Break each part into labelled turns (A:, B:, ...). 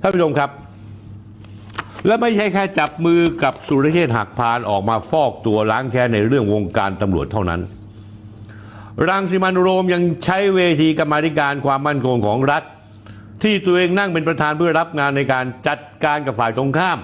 A: ท่านผู้ชมครับ และไม่ใช่แค่จับมือกับสุรเชษฐ์หักพานออกมาฟอกตัวล้างแค้นในเรื่องวงการตำรวจเท่านั้น รังสิมันโรมยังใช้เวทีกรรมาธิการความมั่นคงของรัฐ ที่ตัวเองนั่งเป็นประธานเพื่อรับงานในการจัดการกับฝ่ายตรงข้าม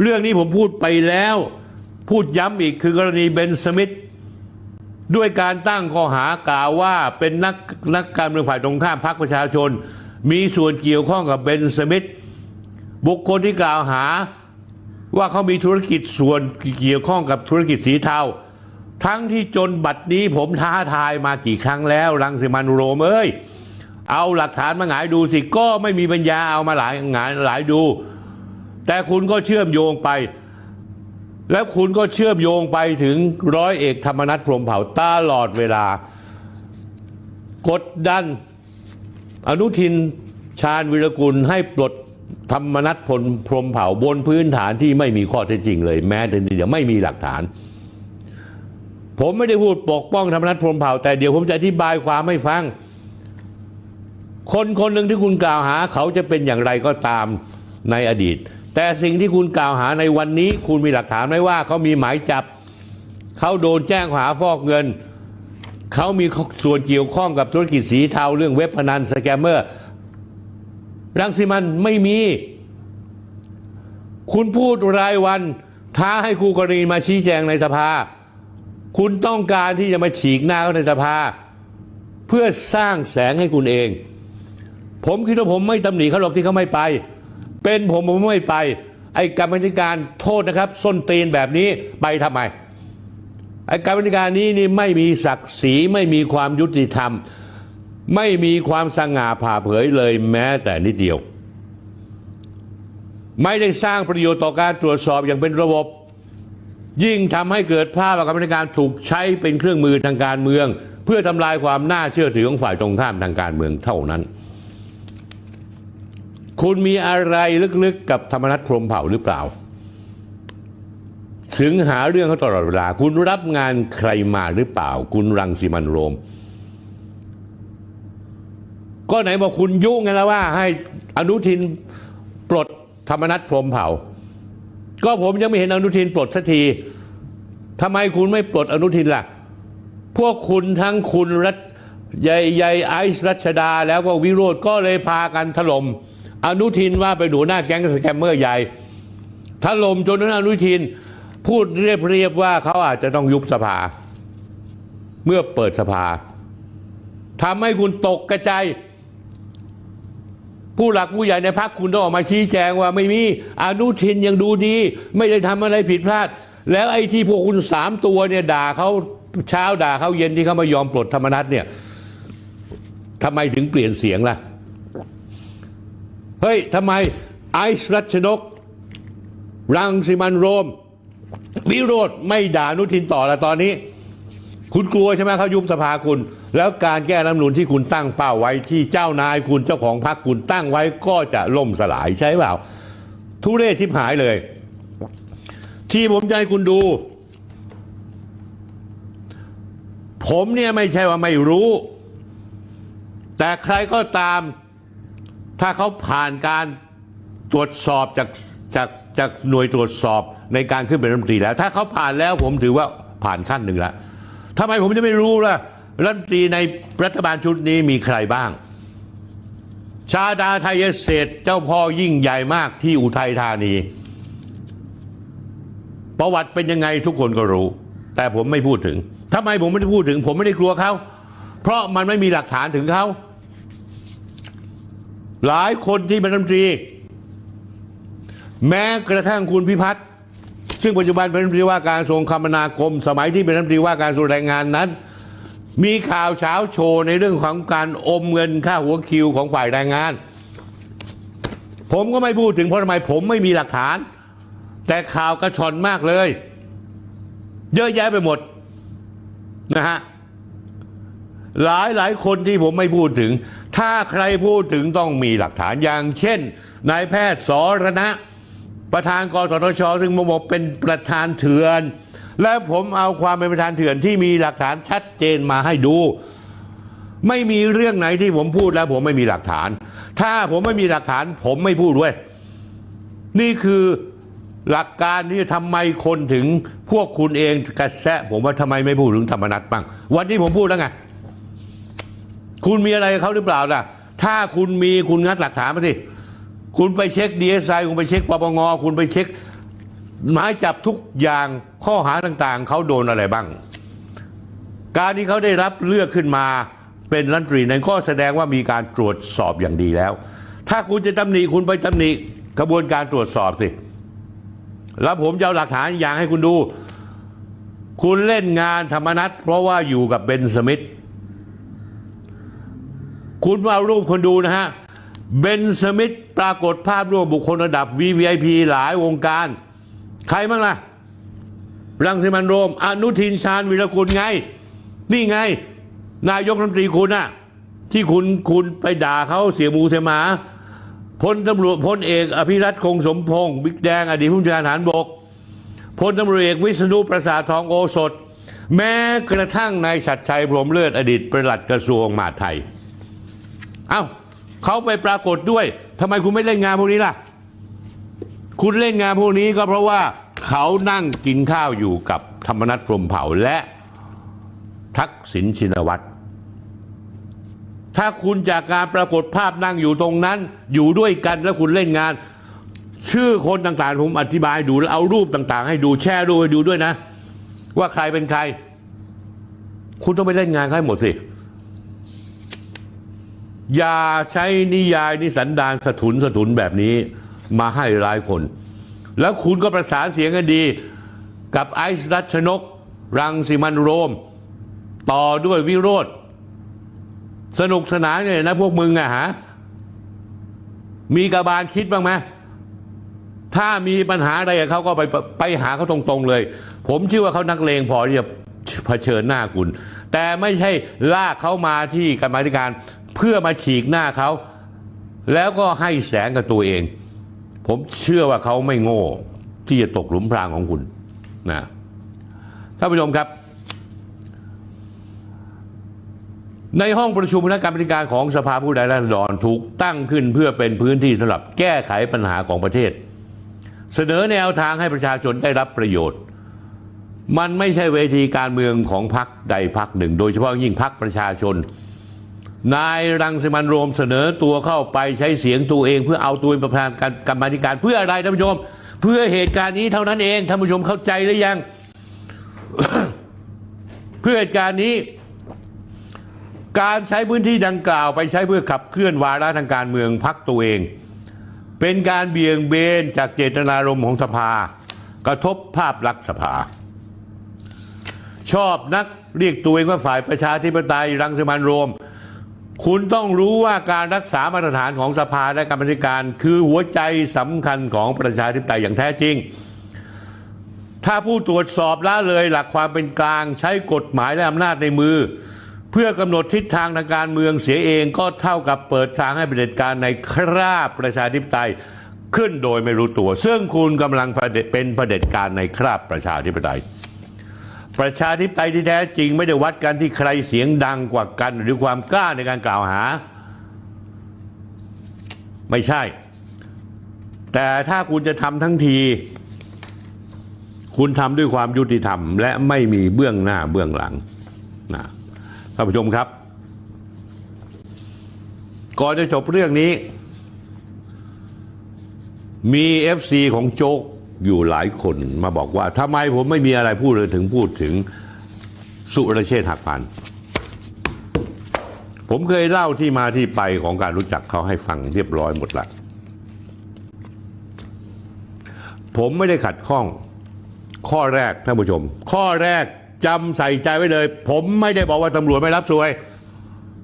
A: เรื่องนี้ผมพูดไปแล้ว พูดย้ำอีกคือกรณีเบนสมิธด้วยการตั้งข้อหากล่าวว่าเป็นนักนักการเมืองฝ่ายตรงข้ามพรรคประชาชน มีส่วนเกี่ยวข้องกับเบนสมิธบุคคลที่กล่าวหาว่าเขามีธุรกิจส่วนเกี่ยวข้องกับธุรกิจสีเทาทั้งที่จนบัตรนี้ผมท้าทายมากี่ครั้งแล้วรังสิมันโรมเอ้ยเอาหลักฐานมาหงายดูสิก็ไม่มีปัญญาเอามาหลายหงายหลายดู แต่คุณก็เชื่อมโยงไป แล้วคุณก็เชื่อมโยงไปถึงร้อยเอกธรรมนัฐพรมเผ่าตลอดเวลา กดดัน อนุทินชาญวิรกุลให้ปลดธรรมนัฐพลพรมเผ่าบนพื้นฐานที่ไม่มีข้อเท็จจริงเลย แม้แต่นิดเดียวไม่มีหลักฐาน ผมไม่ได้พูดปกป้องธรรมนัฐพรมเผ่า แต่เดี๋ยวผมจะอธิบายความให้ฟัง คนคนหนึ่งที่คุณกล่าวหาเขาจะเป็นอย่างไรก็ตามในอดีต แต่สิ่งที่คุณกล่าวหาในวันนี้ คุณมีหลักฐานไหมว่าเขามีหมายจับเขาโดนแจ้งข้อหาฟอกเงิน เขามีส่วนเกี่ยวข้องกับธุรกิจสีเทาเรื่องเว็บพนันสแกมเมอร์รังสิมันไม่มี คุณพูดรายวัน ท้าให้คู่กรณีมาชี้แจงในสภา คุณต้องการที่จะมาฉีกหน้าเขาในสภา เพื่อสร้างแสงให้คุณเอง ผมคิดว่าผมไม่ตำหนิเขาหรอกที่เขาไม่ไป เป็นผมผมไม่ไป ไอ้กรรมธิการโทษนะครับ ส้นตีนแบบนี้ไปทำไม กรรมธิการนี้นี่ไม่มีศักดิ์ศรีไม่มีความยุติธรรม ไม่มีความสง่าผ่าเผยเลยแม้แต่นิดเดียว ไม่ได้สร้างประโยชน์ต่อการตรวจสอบอย่างเป็นระบบ ยิ่งทำให้เกิดภาพว่ากรรมธิการถูกใช้เป็นเครื่องมือทางการเมือง เพื่อทำลายความน่าเชื่อถือของฝ่ายตรงข้ามทางการเมืองเท่านั้น คุณมีอะไรลึกๆกับธรรมนัฐพรมเผ่าหรือเปล่า ถึงหาเรื่องเขาตลอดเวลา คุณรับงานใครมาหรือเปล่า คุณรังสิมันโรม ก็ไหนบอกคุณยุ่งกันแล้วว่า ให้อนุทินปลดธรรมนัฐพรมเผ่า ก็ผมยังไม่เห็นอนุทินปลดสักทีทำไมคุณไม่ปลดอนุทินล่ะ พวกคุณทั้งคุณรัฐใหญ่ใหญ่ไอซ์รัชดา แล้วก็วิโรธก็เลยพากันถล่มอนุทินว่าไปดูหน้าแก๊งสแกมเมอร์ใหญ่ถล่มจนนั้นอนุทิน พูดเรียบๆว่าเขาอาจจะต้องยุบสภา เมื่อเปิดสภาทำให้คุณตกกระจายผู้หลักผู้ใหญ่ในพักคุณต้องออกมาชี้แจงว่าไม่มีอนุทินยังดูดี ไม่ได้ทำอะไรผิดพลาด แล้วไอ้ที่พวกคุณสามตัวเนี่ยด่าเขาเช้าด่าเขาเย็นที่เขาม่ยอมปลดธรรมนัตเนี่ยทำไมถึงเปลี่ยนเสียงล่ะ เฮ้ยทำไมไอซ์รัชนก รังสิมันโรม วิโรธไม่ด่านุทินต่อละตอนนี้ คุณกลัวใช่ไหมเขายุบสภาคุณ แล้วการแก้รัฐมนูญที่คุณตั้งเป้าไว้ที่เจ้านายคุณเจ้าของพรรคคุณตั้งไว้ก็จะล่มสลายใช่เปล่า ทุเรศทิพหายเลย ที่ผมจะให้คุณดู ผมเนี่ยไม่ใช่ว่าไม่รู้ แต่ใครก็ตาม ถ้าเขาผ่านการตรวจสอบจากจากจากหน่วยตรวจสอบ ในการขึ้นเป็นรัฐมนตรีแล้ว ถ้าเขาผ่านแล้วผมถือว่าผ่านขั้นหนึ่งแล้วทำไมผมจะไม่รู้ล่ะรัฐมนตรีในรัฐบาลชุดนี้มีใครบ้าง ชาดาไทยเศรษฐเจ้าพ่อยิ่งใหญ่มากที่อุทัยธานี ประวัติเป็นยังไงทุกคนก็รู้ แต่ผมไม่พูดถึงทำไมผมไม่ได้พูดถึง ผมไม่ได้กลัวเขาเพราะมันไม่มีหลักฐานถึงเขาหลายคนที่เป็นรัฐมนตรี แม้กระทั่งคุณพิพัฒน์ ซึ่งปัจจุบันเป็นรัฐมนตรีว่าการกระทรวงคมนาคม สมัยที่เป็นรัฐมนตรีว่าการกระทรวงแรงงานนั้น มีข่าวเช้าโชว์ในเรื่องของการอมเงินค่าหัวคิวของฝ่ายแรงงาน ผมก็ไม่พูดถึงเพราะทำไมผมไม่มีหลักฐาน แต่ข่าวกระชอนมากเลย เยอะแยะไปหมดนะฮะหลายหลายคนที่ผมไม่พูดถึง ถ้าใครพูดถึงต้องมีหลักฐานอย่างเช่นนายแพทย์สรณะ ประธานกสทช ซึ่งผมบอกเป็นประธานเถื่อน และผมเอาความเป็นประธานเถื่อนที่มีหลักฐานชัดเจนมาให้ดู ไม่มีเรื่องไหนที่ผมพูดแล้วผมไม่มีหลักฐาน ถ้าผมไม่มีหลักฐาน ผมไม่พูดด้วย นี่คือหลักการที่ทำไมคนถึงพวกคุณเองกระแสะผมว่าทำไมไม่พูดถึงธรรมนัตบ้างวันนี้ผมพูดแล้วไงคุณมีอะไรเขาหรือเปล่าล่ะ ถ้าคุณมีคุณงัดหลักฐานมาสิ คุณไปเช็คดีเอสไอคุณไปเช็คปปงคุณไปเช็คหมายจับทุกอย่างข้อหาต่างๆ เขาโดนอะไรบ้าง การที่เขาได้รับเลือกขึ้นมาเป็นรัฐมนตรีนั้นก็แสดงว่ามีการตรวจสอบอย่างดีแล้ว ถ้าคุณจะตำหนิคุณไปตำหนิกระบวนการตรวจสอบสิ แล้วผมจะเอาหลักฐานอย่างให้คุณดู คุณเล่นงานธรรมนัตเพราะว่าอยู่กับเบนสมิธคุณมาเอารูปคนดูนะฮะ เบนสมิธปรากฏภาพร่วมบุคคลระดับ VVIP หลายวงการ ใครบ้างล่ะ รังสิมันโรม อนุทินชาญวิรกุลไง นี่ไง นายกรัฐมนตรีคุณน่ะที่คุณคุณไปด่าเขาเสียหมูเสียหมาพลตำรวจพลเอก อภิรัตคงสมพงศ์บิ๊กแดง อดีตผู้บัญชาการทหารบกพลตำรวจเอกวิษณุประสาททองโอสถ แม้กระทั่งนายชัดชัยพรมเลิศอดีตประหลัดกระทรวงมหาดไทย เอ้า เขาไปปรากฏด้วยทำไมคุณไม่เล่นงานพวกนี้ล่ะ คุณเล่นงานพวกนี้ก็เพราะว่าเขานั่งกินข้าวอยู่กับธรรมนัฐพรมเผ่าและทักษิณชินวัตร ถ้าคุณจากการปรากฏภาพนั่งอยู่ตรงนั้น อยู่ด้วยกันแล้วคุณเล่นงาน ชื่อคนต่างๆ ผมอธิบายดูแล้วเอารูปต่างๆ ให้ดูแชร์รูปให้ดูด้วยนะ ว่าใครเป็นใคร คุณต้องไปเล่นงานเขาให้หมดสิ อย่าใช้นิยายนิสันดานสะทุนสะทุนแบบนี้มาให้ร้ายคน แล้วคุณก็ประสานเสียงกันดี กับไอซ์รัชนก รังสิมันโรม ต่อด้วยวิโรธสนุกสนานเลยนะพวกมึงอะฮะ มีกระบาลคิดบ้างไหมถ้ามีปัญหาอะไรเขาก็ไปไปหาเขาตรงๆเลย ผมเชื่อว่าเขานักเลงพอที่จะเผชิญหน้าคุณ แต่ไม่ใช่ลากเขามาที่กรรมธิการ เพื่อมาฉีกหน้าเขา แล้วก็ให้แสงกับตัวเอง ผมเชื่อว่าเขาไม่โง่ที่จะตกหลุมพรางของคุณนะท่านผู้ชมครับ ในห้องประชุมคณะกรรมาธิการของสภาผู้แทนราษฎรถูกตั้งขึ้นเพื่อเป็นพื้นที่สำหรับแก้ไขปัญหาของประเทศ เสนอแนวทางให้ประชาชนได้รับประโยชน์ มันไม่ใช่เวทีการเมืองของพรรคใดพรรคหนึ่ง โดยเฉพาะยิ่งพรรคประชาชน นายรังสิมันโรมเสนอตัวเข้าไปใช้เสียงตัวเองเพื่อเอาตัวเป็นประธานกรรมาธิการเพื่ออะไรท่านผู้ชม เพื่อเหตุการณ์นี้เท่านั้นเองท่านผู้ชมเข้าใจหรือยัง เพื่อเหตุการณ์นี้ การใช้พื้นที่ดังกล่าวไปใช้เพื่อขับเคลื่อนวาระทางการเมืองพักตัวเอง เป็นการเบี่ยงเบนจากเจตนารมณ์ของสภา กระทบภาพลักษณ์สภา ชอบนักเรียกตัวเองว่าฝ่ายประชาธิปไตยรังสิมันโรม คุณต้องรู้ว่าการรักษามาตรฐานของสภาและกรรมธิการ คือหัวใจสำคัญของประชาธิปไตยอย่างแท้จริง ถ้าผู้ตรวจสอบละเลยหลักความเป็นกลางใช้กฎหมายและอำนาจในมือ เพื่อกำหนดทิศทางทางการเมืองเสียเองก็เท่ากับเปิดทางให้เผด็จการในคราบประชาธิปไตยขึ้นโดยไม่รู้ตัว ซึ่งคุณกำลังเป็นเผด็จการในคราบประชาธิปไตย ประชาธิปไตยที่แท้จริงไม่ได้วัดกันที่ใครเสียงดังกว่ากัน หรือความกล้าในการกล่าวหา ไม่ใช่ แต่ถ้าคุณจะทำทั้งที คุณทำด้วยความยุติธรรม และไม่มีเบื้องหน้าเบื้องหลังนะท่านผู้ชมครับ ก่อนจะจบเรื่องนี้ มี FC ของโจ๊ก อยู่หลายคนมาบอกว่าทำไมผมไม่มีอะไรพูดเลยถึงพูดถึงสุรเชษฐ์หักพันผมเคยเล่าที่มาที่ไปของการรู้จักเขาให้ฟังเรียบร้อยหมดละผมไม่ได้ขัดข้อง ข้อแรกท่านผู้ชม ข้อแรกจำใส่ใจไว้เลย ผมไม่ได้บอกว่าตำรวจไม่รับสวย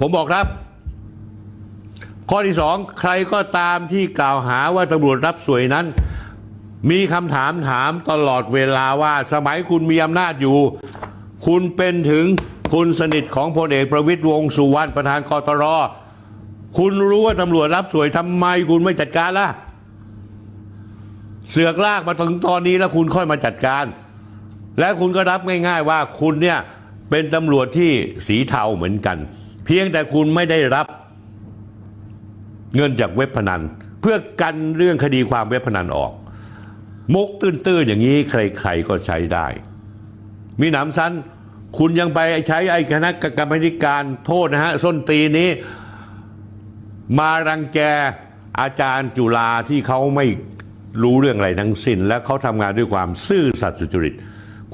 A: ผมบอกรับ ข้อที่สองใครก็ตามที่กล่าวหาว่าตำรวจรับสวยนั้น มีคำถามถามตลอดเวลาว่าสมัยคุณมีอำนาจอยู่ คุณเป็นถึงคุณสนิทของพลเอกประวิตยวงสุวรรณประธานกตรคุณรู้ว่าตำรวจรับสวยทำไมคุณไม่จัดการล่ะ เสือกลากมาถึงตอนนี้แล้วคุณค่อยมาจัดการ และคุณก็รับง่าย ๆ ว่าคุณเนี่ยเป็นตำรวจที่สีเทาเหมือนกัน เพียงแต่คุณไม่ได้รับเงินจากเว็บพนัน เพื่อกันเรื่องคดีความเว็บพนันออก มุกตื้นๆอย่างนี้ใครๆก็ใช้ได้ มีหนำซ้ำคุณยังไปใช้ไอ้คณะกรรมการโทษนะฮะส้นตีนนี้ มารังแกอาจารย์จุฬาที่เขาไม่รู้เรื่องอะไรทั้งสิ้น และเขาทำงานด้วยความซื่อสัตย์สุจริต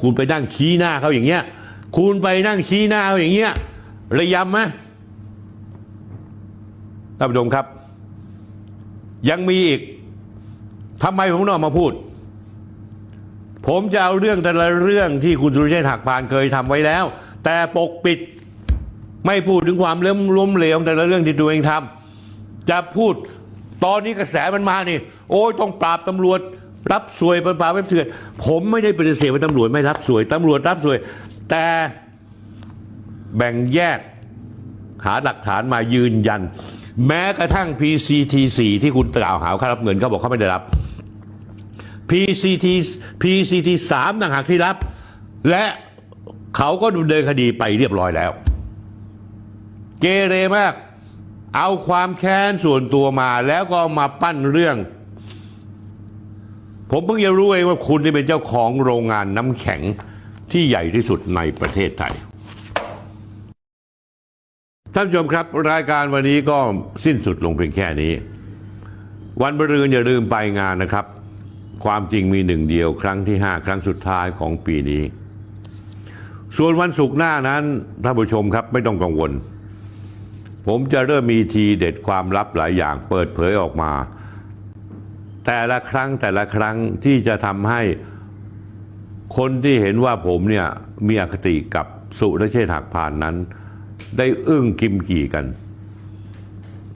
A: คุณไปนั่งชี้หน้าเขาอย่างเงี้ย คุณไปนั่งชี้หน้าเขาอย่างเงี้ยระยำไหมท่านผู้ชมครับ ยังมีอีกทำไมผมต้องออกมาพูด ผมจะเอาเรื่องแต่ละเรื่องที่คุณสุรเชษฐ์หักพานเคยทำไว้แล้ว แต่ปกปิดไม่พูดถึงความล้มล้มเหลวแต่ละเรื่องที่ตัวเองทำจะพูดตอนนี้กระแสมันมานี่ โอ้ยต้องปราบตำรวจ รับสวยปราบเว็บเถื่อนผมไม่ได้ปฏิเสธว่าตำรวจไม่รับสวยตำรวจรับสวย แต่แบ่งแยกหาหลักฐานมายืนยัน แม้กระทั่ง PCT4 ที่คุณกล่าวหาเขารับเงินเขาบอกเขาไม่ได้รับ PCT PCT 3ต่างหากที่รับ และเขาก็ดำเนินคดีไปเรียบร้อยแล้ว เกเรมาก เอาความแค้นส่วนตัวมาแล้วก็มาปั้นเรื่อง ผมเพิ่งจะรู้เองว่าคุณนี่เป็นเจ้าของโรงงานน้ำแข็งที่ใหญ่ที่สุดในประเทศไทยท่านผู้ชมครับรายการวันนี้ก็สิ้นสุดลงเพียงแค่นี้ วันบรืนอย่าลืมไปงานนะครับ ความจริงมีหนึ่งเดียวครั้งที่ 5 ครั้งสุดท้ายของปีนี้ ส่วนวันศุกร์หน้านั้นท่านผู้ชมครับไม่ต้องกังวล ผมจะเริ่มมีทีเด็ดความลับหลายอย่างเปิดเผยออกมา แต่ละครั้งแต่ละครั้งที่จะทำให้คนที่เห็นว่าผมเนี่ยมีอคติกับสุรเชษฐ์หักพานนั้น ได้อึ้งกิมกี่กัน